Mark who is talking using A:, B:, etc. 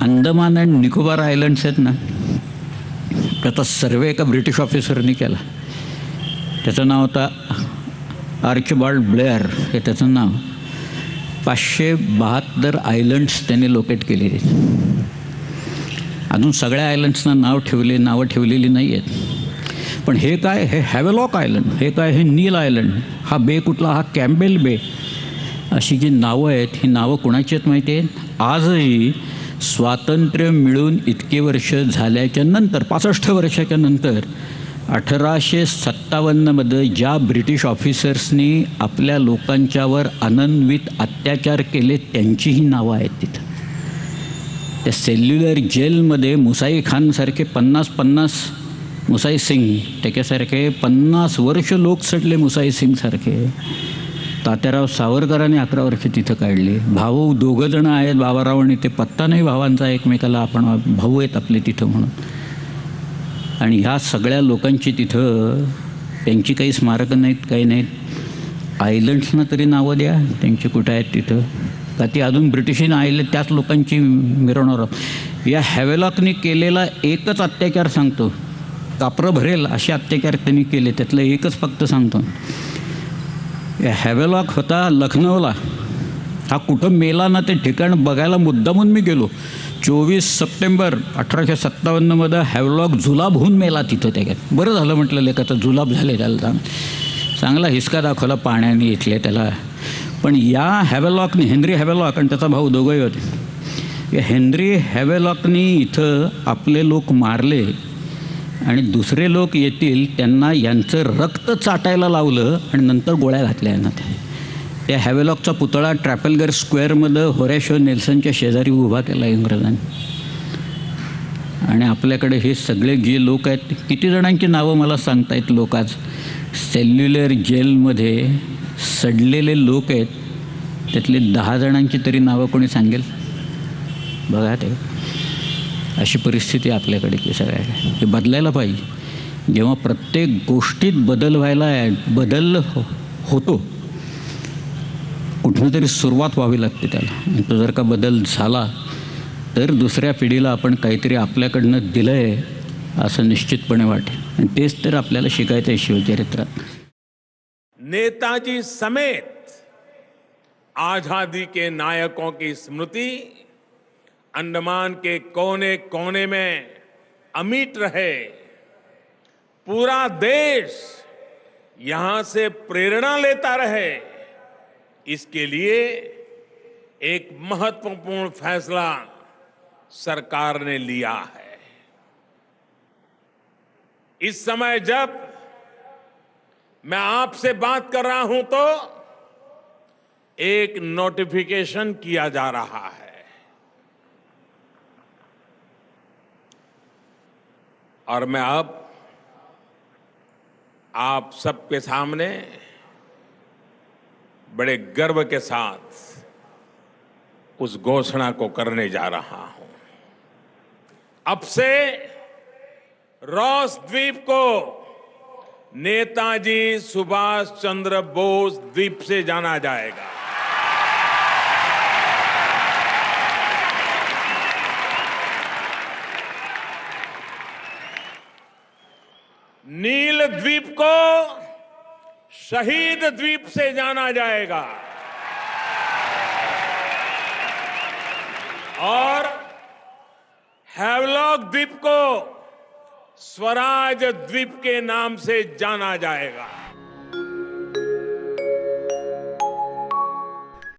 A: Andaman and Nicobar island's आहेत ना. त्याचा सर्वे एका ब्रिटिश ऑफिसरनी केला. त्याचं नाव होता आर्चबाल्ड ब्लेअर हे त्याचं नाव. पाचशे बहात्तर आयलंड्स त्यांनी लोकेट केलेली आहेत. अजून सगळ्या आयलंड्सना नाव ठेवले नावं ठेवलेली नाही आहेत पण हे काय हे हॅवेलॉक आयलंड हे काय हे नील आयलंड हा बे कुठला हा कॅम्बेल बे अशी जी नावं आहेत ही नावं कुणाची आहेत माहिती आहेत आजही स्वातंत्र्य मिळून इतके वर्ष झाल्याच्यानंतर पासष्ट वर्षाच्या नंतर अठराशे सत्तावन्नमध्ये ज्या ब्रिटिश ऑफिसर्सनी आपल्या लोकांच्यावर अनन्वित अत्याचार केले त्यांचीही नावं आहेत तिथं. त्या सेल्युलर जेलमध्ये मुसाई खानसारखे पन्नास पन्नास मुसाई सिंग त्याच्यासारखे पन्नास वर्ष लोक सडले मुसाई सिंगसारखे तात्याराव सावरकरांनी अकरा वर्ष तिथं काढली. भाऊ दोघं जण आहेत बाबाराव आणि ते पत्ता नाही भावांचा एकमेकाला आपण भाऊ आहेत आपले तिथं म्हणून. आणि ह्या सगळ्या लोकांची तिथं त्यांची काही स्मारकं नाहीत काही नाहीत. आयलंड्सना तरी नावं द्या त्यांची कुठं आहेत तिथं. का ती अजून ब्रिटिशीनं आले त्याच लोकांची मिरवणार या हॅवेलॉकनी केलेला एकच अत्याचार सांगतो. कापरं भरेल असे अत्याचार त्यांनी केले. त्यातलं एकच फक्त सांगतो. या हॅवेलॉक होता लखनौला. हा कुठं मेला ना ते ठिकाण बघायला मुद्दामून मी गेलो. चोवीस सप्टेंबर अठराशे सत्तावन्नमध्ये हॅवलॉक जुलाब होऊन मेला तिथं त्याच्यात बरं झालं म्हटलं लेखाचं जुलाब झाले त्याला चांग चांगला हिसका दाखवला पाण्याने इथले त्याला. पण या हॅवेलॉकने हेनरी हॅवेलॉक आणि त्याचा भाऊ दोघंही होते. या हेनरी हॅवेलॉकनी इथं आपले लोक मारले. आणि दुसरे लोक येतील त्यांना यांचं रक्त चाटायला लावलं आणि नंतर गोळ्या घातल्या यांना त्या. त्या हॅवेलॉकचा पुतळा ट्रॅपलगर स्क्वेअरमध्ये होरॅशो नेल्सनच्या शेजारी उभा केला इंग्रजांनी. आणि आपल्याकडे हे सगळे जे लोक आहेत किती जणांची नावं मला सांगतायत लोक आज? सेल्युलर जेलमध्ये सडलेले लोक आहेत त्यातले दहा जणांची तरी नावं कोणी सांगेल? बघा ते. अशी परिस्थिती आपल्याकडे की सगळ्या. हे बदलायला पाहिजे. जेव्हा प्रत्येक गोष्टीत बदल व्हायला बदल हो-, होतो कुठून तरी सुरुवात व्हावी लागते त्याला. तो जर का बदल झाला तर दुसऱ्या पिढीला आपण काहीतरी आपल्याकडनं दिलं आहे असं निश्चितपणे वाटेल. आणि तेच तर आपल्याला शिकायचं आहे शिवचरित्रात
B: नेताजी समेत आजादी के नायकों की स्मृति अंडमान के कोने कोने में अमिट रहे। पूरा देश यहाँ से प्रेरणा लेता रहे। इसके लिए एक महत्वपूर्ण फैसला सरकार ने लिया है। इस समय जब मैं आपसे बात कर रहा हूँ तो एक नोटिफिकेशन किया जा रहा है। और मैं अब आप सबके सामने बड़े गर्व के साथ उस घोषणा को करने जा रहा हूँ। अब से रॉस द्वीप को नेताजी सुभाष चंद्र बोस द्वीप से जाना जाएगा। नील द्वीप को शहीद द्वीप से जाना जाएगा। और हैवलॉक द्वीप को स्वराज द्वीप के नाम से जाना जाएगा।